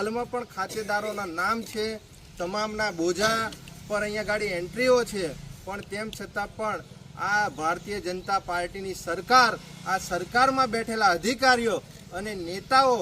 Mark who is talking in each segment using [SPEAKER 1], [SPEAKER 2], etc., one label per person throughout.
[SPEAKER 1] હાલમાં પણ ખાતેદારોના નામ છે, તમામના બોજા પર અહીંયા ગાડી એન્ટ્રીઓ છે. પણ તેમ છતાં પણ આ ભારતીય જનતા પાર્ટીની સરકાર, આ સરકારમાં બેઠેલા અધિકારીઓ અને નેતાઓ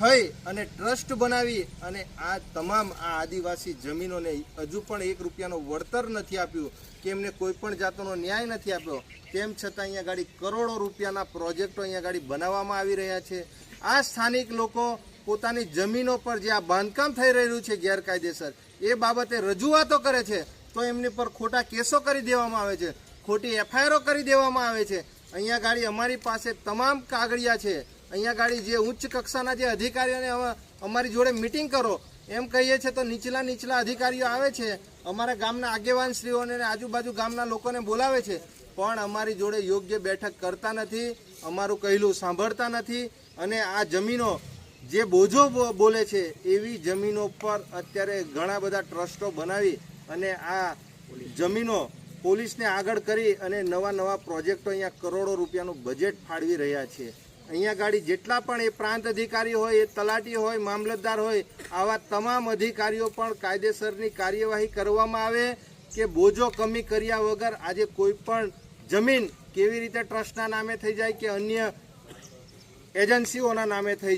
[SPEAKER 1] થઈ અને ટ્રસ્ટ બનાવી અને આ તમામ આ આદિવાસી જમીનોને હજુ પણ એક રૂપિયાનો વળતર નથી આપ્યું, કે એમને કોઈ પણ જાતનો ન્યાય નથી આપ્યો. તેમ છતાં અહીંયા ગાડી કરોડો રૂપિયાના પ્રોજેક્ટો અહીંયા ગાડી બનાવવામાં આવી રહ્યા છે. આ સ્થાનિક લોકો પોતાની જમીનો પર જે આ બાંધકામ થઈ રહ્યું છે ગેરકાયદેસર, એ બાબતે રજૂઆતો કરે છે, તો એમની પર ખોટા કેસો કરી દેવામાં આવે છે, ખોટી એફઆઈઆરો કરી દેવામાં આવે છે. અહીંયા ગાડી અમારી પાસે તમામ કાગળિયા છે. અહીંયા ગાડી જે ઉચ્ચ કક્ષાના જે અધિકારીઓને અમારી જોડે મિટિંગ કરો, એમ કહીએ છીએ તો નીચલા નીચલા અધિકારીઓ આવે છે, અમારા ગામના આગેવાન શ્રીઓને આજુબાજુ ગામના લોકોને બોલાવે છે, પણ અમારી જોડે યોગ્ય બેઠક કરતા નથી, અમારું કહેલું સાંભળતા નથી, અને આ જમીનો જે બોજો બોલે છે, એવી જમીનો પર અત્યારે ઘણા બધા ટ્રસ્ટો બનાવી અને આ જમીનો પોલીસને આગળ કરી અને નવા નવા પ્રોજેક્ટો અહીંયા કરોડો રૂપિયાનું બજેટ ફાળવી રહ્યા છે. અહીંયા ગાડી જેટલા પણ એ પ્રાંત અધિકારી હોય, એ તલાટી હોય, મામલતદાર હોય, આવા તમામ અધિકારીઓ પણ કાયદેસરની કાર્યવાહી કરવામાં આવે કે બોજો કમી કર્યા વગર આજે કોઈ પણ જમીન કેવી રીતે ટ્રસ્ટના નામે થઈ જાય કે અન્ય એજન્સીઓના નામે થઈ